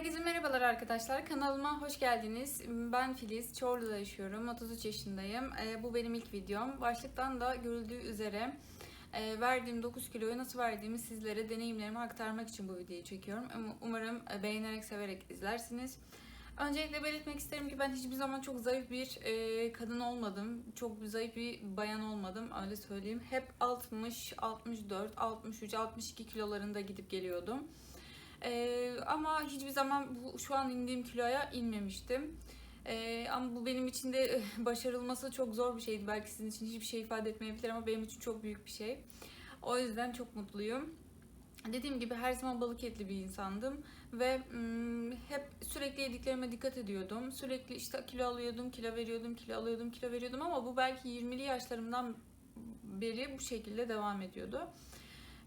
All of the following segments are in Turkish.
Herkese merhabalar arkadaşlar. Kanalıma hoş geldiniz. Ben Filiz. Çorlu'da yaşıyorum. 33 yaşındayım. Ee, bu benim ilk videom. Başlıktan da görüldüğü üzere e, verdiğim 9 kiloyu nasıl verdiğimi sizlere deneyimlerimi aktarmak için bu videoyu çekiyorum. Um- Umarım e, beğenerek, severek izlersiniz. Öncelikle belirtmek isterim ki ben hiçbir zaman çok zayıf bir e, kadın olmadım. Çok zayıf bir bayan olmadım öyle söyleyeyim. Hep 60, 64, 63, 62 kilolarında gidip geliyordum. Ee, ama hiçbir zaman bu şu an indiğim kiloya inmemiştim. Ee, ama bu benim için de başarılması çok zor bir şeydi. Belki sizin için hiçbir şey ifade etmeyebilir ama benim için çok büyük bir şey. O yüzden çok mutluyum. Dediğim gibi her zaman balık etli bir insandım ve mm, hep sürekli yediklerime dikkat ediyordum. Sürekli işte kilo alıyordum, kilo veriyordum, kilo alıyordum, kilo veriyordum ama bu belki 20'li yaşlarımdan beri bu şekilde devam ediyordu.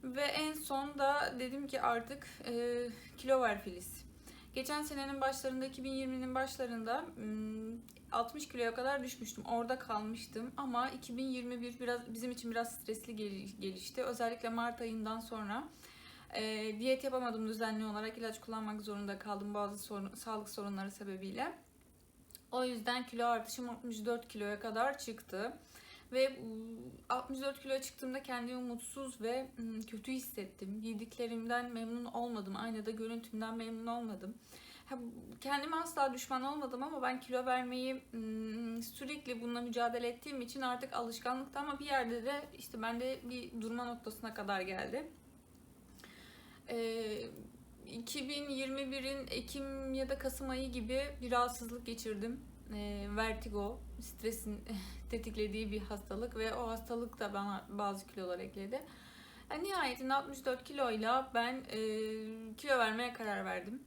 Ve en son da dedim ki artık e, kilo ver Filiz. Geçen senenin başlarında 2020'nin başlarında hmm, 60 kiloya kadar düşmüştüm. Orada kalmıştım ama 2021 biraz bizim için biraz stresli gel- gelişti. Özellikle Mart ayından sonra e, diyet yapamadım düzenli olarak ilaç kullanmak zorunda kaldım bazı sorun- sağlık sorunları sebebiyle. O yüzden kilo artışım 64 kiloya kadar çıktı. Ve ıı, 64 kilo çıktığımda kendimi mutsuz ve kötü hissettim. Yediklerimden memnun olmadım. Aynada görüntümden memnun olmadım. Kendime asla düşman olmadım ama ben kilo vermeyi sürekli bununla mücadele ettiğim için artık alışkanlıkta ama bir yerde de işte bende bir durma noktasına kadar geldi. Ee, 2021'in Ekim ya da Kasım ayı gibi bir rahatsızlık geçirdim. Ee, vertigo, stresin tetiklediği bir hastalık ve o hastalık da bana bazı kilolar ekledi. Yani nihayetinde 64 kiloyla ben e, kilo vermeye karar verdim.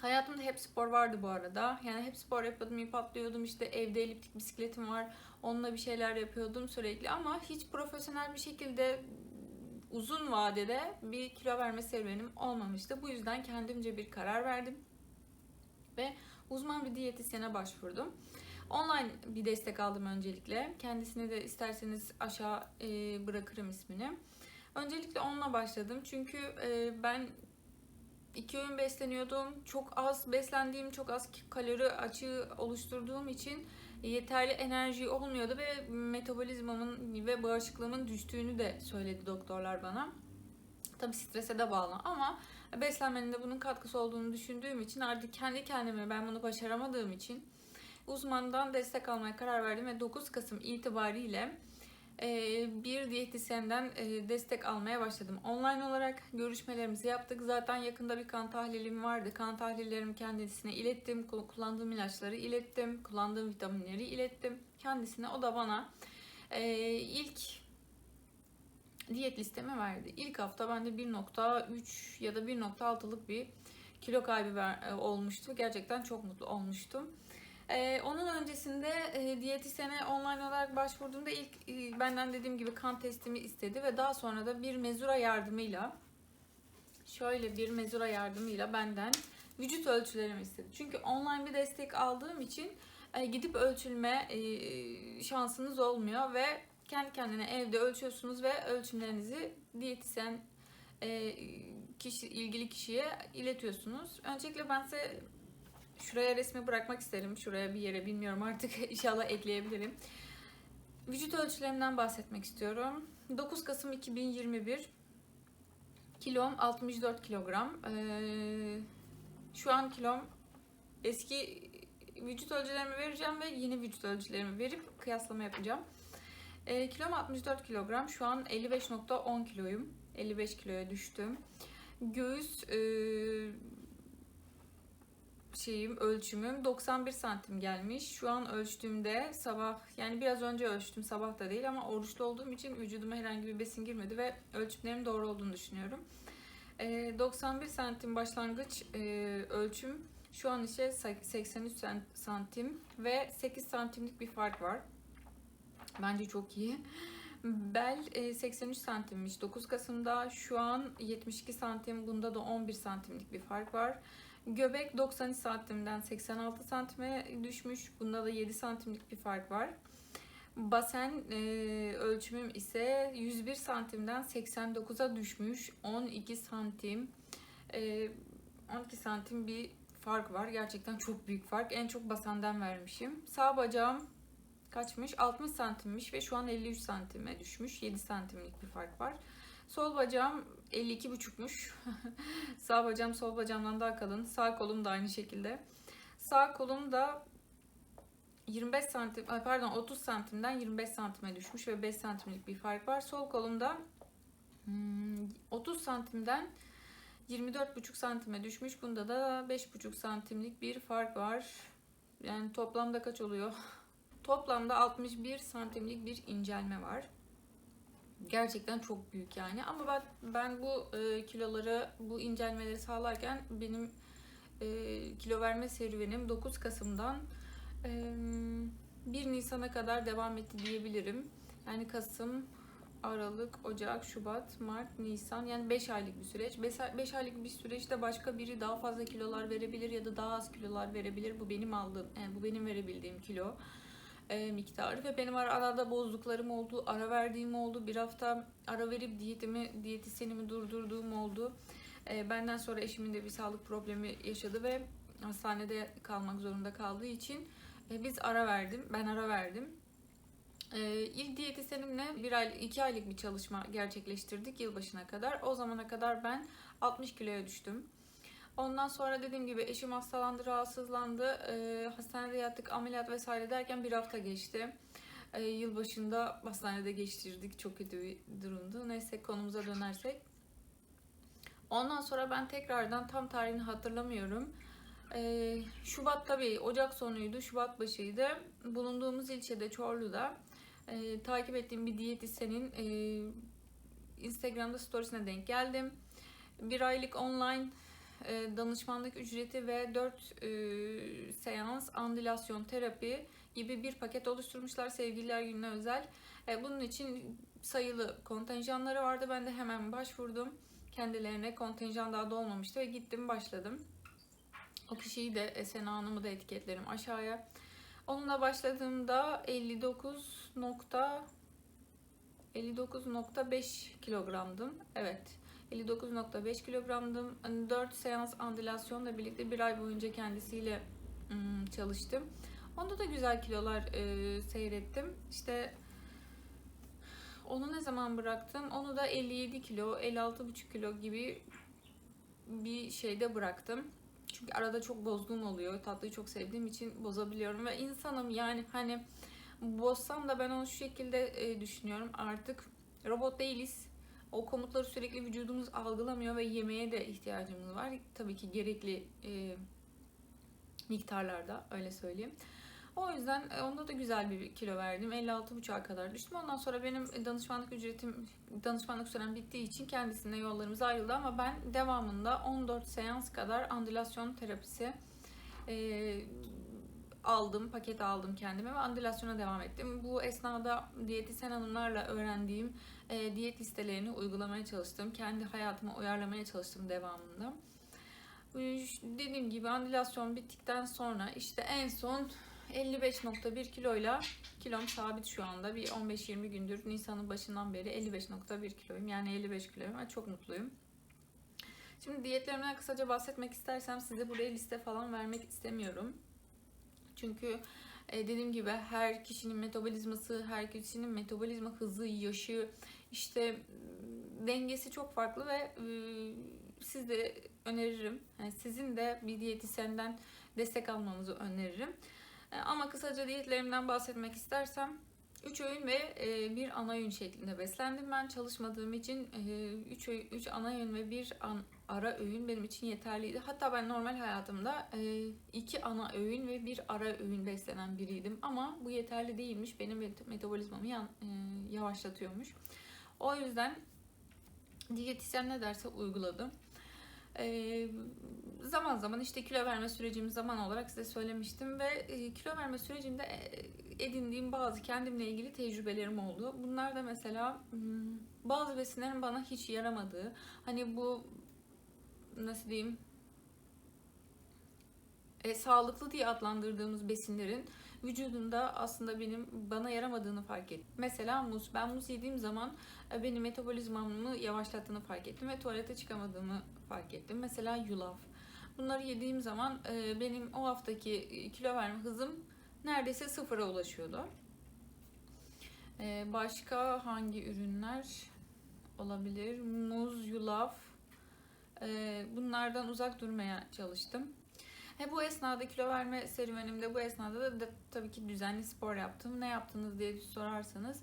Hayatımda hep spor vardı bu arada. Yani hep spor yapıyordum, ip atlıyordum. İşte evde eliptik bisikletim var. Onunla bir şeyler yapıyordum sürekli ama hiç profesyonel bir şekilde uzun vadede bir kilo verme serüvenim olmamıştı. Bu yüzden kendimce bir karar verdim ve uzman bir diyetisyene başvurdum. Online bir destek aldım öncelikle. Kendisine de isterseniz aşağı e, bırakırım ismini. Öncelikle onunla başladım çünkü e, ben iki öğün besleniyordum. Çok az beslendiğim, çok az kalori açığı oluşturduğum için yeterli enerji olmuyordu ve metabolizmamın ve bağışıklığımın düştüğünü de söyledi doktorlar bana. Tabi strese de bağlı ama beslenmenin de bunun katkısı olduğunu düşündüğüm için artık kendi kendime ben bunu başaramadığım için uzmandan destek almaya karar verdim ve 9 Kasım itibariyle e, bir diyetisyenden e, destek almaya başladım. Online olarak görüşmelerimizi yaptık. Zaten yakında bir kan tahlilim vardı. Kan tahlillerimi kendisine ilettim. Kullandığım ilaçları ilettim. Kullandığım vitaminleri ilettim. Kendisine o da bana e, ilk diyet listemi verdi. İlk hafta bende 1.3 ya da 1.6'lık bir kilo kaybı ver, e, olmuştu. Gerçekten çok mutlu olmuştum. Ee, onun öncesinde e, diyetisyene online olarak başvurduğumda ilk e, benden dediğim gibi kan testimi istedi ve daha sonra da bir mezura yardımıyla şöyle bir mezura yardımıyla benden vücut ölçülerimi istedi. Çünkü online bir destek aldığım için e, gidip ölçülme e, şansınız olmuyor ve kendi kendine evde ölçüyorsunuz ve ölçümlerinizi diyetisyen e, kişi ilgili kişiye iletiyorsunuz. Öncelikle ben size şuraya resmi bırakmak isterim. Şuraya bir yere bilmiyorum artık inşallah ekleyebilirim. Vücut ölçülerimden bahsetmek istiyorum. 9 Kasım 2021 kilom 64 kilogram. Ee, şu an kilom eski vücut ölçülerimi vereceğim ve yeni vücut ölçülerimi verip kıyaslama yapacağım. Ee, kilom 64 kilogram. Şu an 55.10 kiloyum. 55 kiloya düştüm. Göğüs e, şeyim ölçümüm 91 santim gelmiş. Şu an ölçtüğümde sabah yani biraz önce ölçtüm sabah da değil ama oruçlu olduğum için vücuduma herhangi bir besin girmedi ve ölçümlerim doğru olduğunu düşünüyorum. Ee, 91 santim başlangıç e, ölçüm şu an ise 83 santim ve 8 santimlik bir fark var. Bence çok iyi. Bel e, 83 santimmiş 9 Kasım'da. Şu an 72 santim. Bunda da 11 santimlik bir fark var. Göbek 93 santimden 86 santime düşmüş. Bunda da 7 santimlik bir fark var. Basen e, ölçümüm ise 101 santimden 89'a düşmüş. 12 santim. E, 12 santim bir fark var. Gerçekten çok büyük fark. En çok basenden vermişim. Sağ bacağım kaçmış? 60 santimmiş ve şu an 53 santime düşmüş. 7 santimlik bir fark var. Sol bacağım 52,5'muş. Sağ bacağım sol bacağımdan daha kalın. Sağ kolum da aynı şekilde. Sağ kolum da 25 santim, pardon 30 santimden 25 santime düşmüş ve 5 santimlik bir fark var. Sol kolumda hmm, 30 santimden 24,5 santime düşmüş. Bunda da 5,5 santimlik bir fark var. Yani toplamda kaç oluyor? Toplamda 61 santimlik bir incelme var. Gerçekten çok büyük yani. Ama ben, ben bu e, kiloları, bu incelmeleri sağlarken benim e, kilo verme serüvenim 9 Kasım'dan e, 1 Nisan'a kadar devam etti diyebilirim. Yani Kasım, Aralık, Ocak, Şubat, Mart, Nisan yani 5 aylık bir süreç. 5 aylık bir süreçte başka biri daha fazla kilolar verebilir ya da daha az kilolar verebilir. Bu benim aldığım, yani bu benim verebildiğim kilo e, miktarı ve benim ara, arada bozduklarım oldu, ara verdiğim oldu. Bir hafta ara verip diyetimi, diyetisyenimi durdurduğum oldu. E, benden sonra eşimin de bir sağlık problemi yaşadı ve hastanede kalmak zorunda kaldığı için e, biz ara verdim, ben ara verdim. Ee, ilk diyetisyenimle bir ay, iki aylık bir çalışma gerçekleştirdik yılbaşına kadar. O zamana kadar ben 60 kiloya düştüm. Ondan sonra dediğim gibi eşim hastalandı, rahatsızlandı. Ee, hastanede yattık, ameliyat vesaire derken bir hafta geçti. Ee, yılbaşında hastanede geçirdik. Çok kötü bir durumdu. Neyse konumuza dönersek. Ondan sonra ben tekrardan tam tarihini hatırlamıyorum. Ee, Şubat tabii Ocak sonuydu, Şubat başıydı. Bulunduğumuz ilçede Çorlu'da e, takip ettiğim bir diyetisyenin e, Instagram'da storiesine denk geldim. Bir aylık online e, danışmanlık ücreti ve 4 e, seans andülasyon terapi gibi bir paket oluşturmuşlar sevgililer gününe özel. E, bunun için sayılı kontenjanları vardı. Ben de hemen başvurdum. Kendilerine kontenjan daha dolmamıştı ve gittim başladım. O kişiyi de Sena Hanım'ı da etiketlerim aşağıya. Onunla başladığımda 59 nokta 59.5 kilogramdım. Evet. 59.5 kilogramdım. 4 seans andülasyonla birlikte bir ay boyunca kendisiyle ım, çalıştım. Onda da güzel kilolar e, seyrettim. İşte onu ne zaman bıraktım? Onu da 57 kilo, 56,5 kilo gibi bir şeyde bıraktım. Çünkü arada çok bozduğum oluyor. Tatlıyı çok sevdiğim için bozabiliyorum ve insanım yani hani bozsam da ben onu şu şekilde e, düşünüyorum. Artık robot değiliz. O komutları sürekli vücudumuz algılamıyor ve yemeğe de ihtiyacımız var. Tabii ki gerekli e, miktarlarda öyle söyleyeyim. O yüzden e, onda da güzel bir kilo verdim. 56,5'a kadar düştüm. Ondan sonra benim danışmanlık ücretim, danışmanlık sürem bittiği için kendisine yollarımız ayrıldı. Ama ben devamında 14 seans kadar andülasyon terapisi e, aldım, paket aldım kendime ve andülasyona devam ettim. Bu esnada diyetisyen hanımlarla öğrendiğim e, diyet listelerini uygulamaya çalıştım. Kendi hayatıma uyarlamaya çalıştım devamında. Dediğim gibi andülasyon bittikten sonra işte en son 55.1 kiloyla kilom sabit şu anda. Bir 15-20 gündür Nisan'ın başından beri 55.1 kiloyum. Yani 55 kiloyum ve çok mutluyum. Şimdi diyetlerimden kısaca bahsetmek istersem size buraya liste falan vermek istemiyorum. Çünkü e, dediğim gibi her kişinin metabolizması, her kişinin metabolizma hızı, yaşı, işte dengesi çok farklı ve e, siz de öneririm. Yani sizin de bir diyetisyenden destek almanızı öneririm. E, ama kısaca diyetlerimden bahsetmek istersem 3 öğün ve e, bir ana öğün şeklinde beslendim ben. Çalışmadığım için 3 e, 3 ana öğün ve bir an, ara öğün benim için yeterliydi. Hatta ben normal hayatımda 2 ana öğün ve bir ara öğün beslenen biriydim. Ama bu yeterli değilmiş. Benim metabolizmamı yavaşlatıyormuş. O yüzden diyetisyen ne derse uyguladım. Ee, zaman zaman işte kilo verme sürecim zaman olarak size söylemiştim ve e, kilo verme sürecinde e, edindiğim bazı kendimle ilgili tecrübelerim oldu. Bunlar da mesela hmm, bazı besinlerin bana hiç yaramadığı, hani bu nasıl diyeyim e, sağlıklı diye adlandırdığımız besinlerin vücudumda aslında benim bana yaramadığını fark ettim. Mesela muz. Ben muz yediğim zaman e, benim metabolizmamı yavaşlattığını fark ettim ve tuvalete çıkamadığımı fark ettim. Mesela yulaf. Bunları yediğim zaman e, benim o haftaki kilo verme hızım neredeyse sıfıra ulaşıyordu. E, başka hangi ürünler olabilir? Muz, yulaf. E, bunlardan uzak durmaya çalıştım. He, bu esnada kilo verme serüvenimde bu esnada da, da tabii ki düzenli spor yaptım. Ne yaptınız diye sorarsanız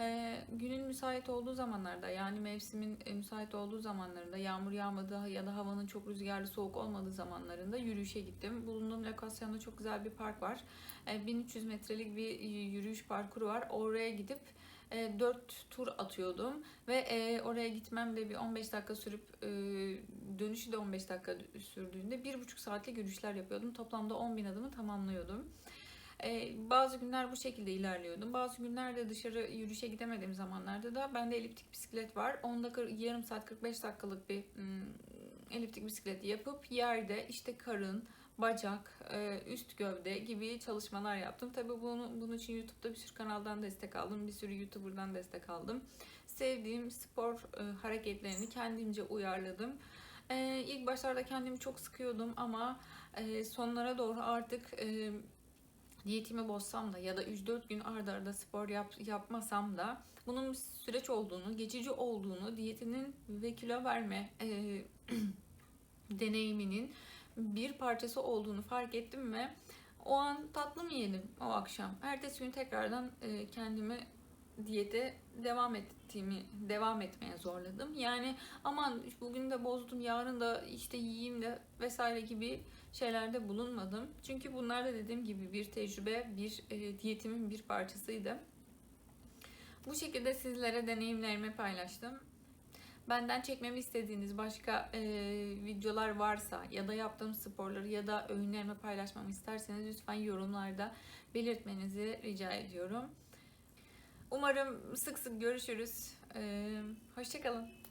e, günün müsait olduğu zamanlarda yani mevsimin e, müsait olduğu zamanlarında yağmur yağmadığı ya da havanın çok rüzgarlı soğuk olmadığı zamanlarında yürüyüşe gittim. Bulunduğum lokasyonda çok güzel bir park var. E, 1300 metrelik bir yürüyüş parkuru var. Oraya gidip e, 4 tur atıyordum ve e, oraya gitmem de bir 15 dakika sürüp e, dönüşü de 15 dakika sürdüğünde 1,5 saatlik yürüyüşler yapıyordum. Toplamda 10 bin adımı tamamlıyordum. Ee, bazı günler bu şekilde ilerliyordum. Bazı günlerde dışarı yürüyüşe gidemediğim zamanlarda da bende eliptik bisiklet var. Onda yarım saat 45 dakikalık bir mm, eliptik bisiklet yapıp yerde işte karın, bacak, e, üst gövde gibi çalışmalar yaptım. Tabii bunu, bunun için YouTube'da bir sürü kanaldan destek aldım. Bir sürü YouTuber'dan destek aldım. Sevdiğim spor e, hareketlerini kendimce uyarladım. E, ilk başlarda kendimi çok sıkıyordum ama sonlara doğru artık diyetimi bozsam da ya da 3-4 gün arda arda spor yap, yapmasam da bunun süreç olduğunu, geçici olduğunu, diyetinin ve kilo verme e, deneyiminin bir parçası olduğunu fark ettim ve o an tatlı mı yedim o akşam. Ertesi gün tekrardan e, kendimi diyete devam ettiğimi devam etmeye zorladım. Yani aman bugün de bozdum, yarın da işte yiyeyim de vesaire gibi şeylerde bulunmadım. Çünkü bunlar da dediğim gibi bir tecrübe, bir e, diyetimin bir parçasıydı. Bu şekilde sizlere deneyimlerimi paylaştım. Benden çekmemi istediğiniz başka e, videolar varsa ya da yaptığım sporları ya da öğünlerimi paylaşmamı isterseniz lütfen yorumlarda belirtmenizi rica ediyorum. Umarım sık sık görüşürüz. E, Hoşçakalın.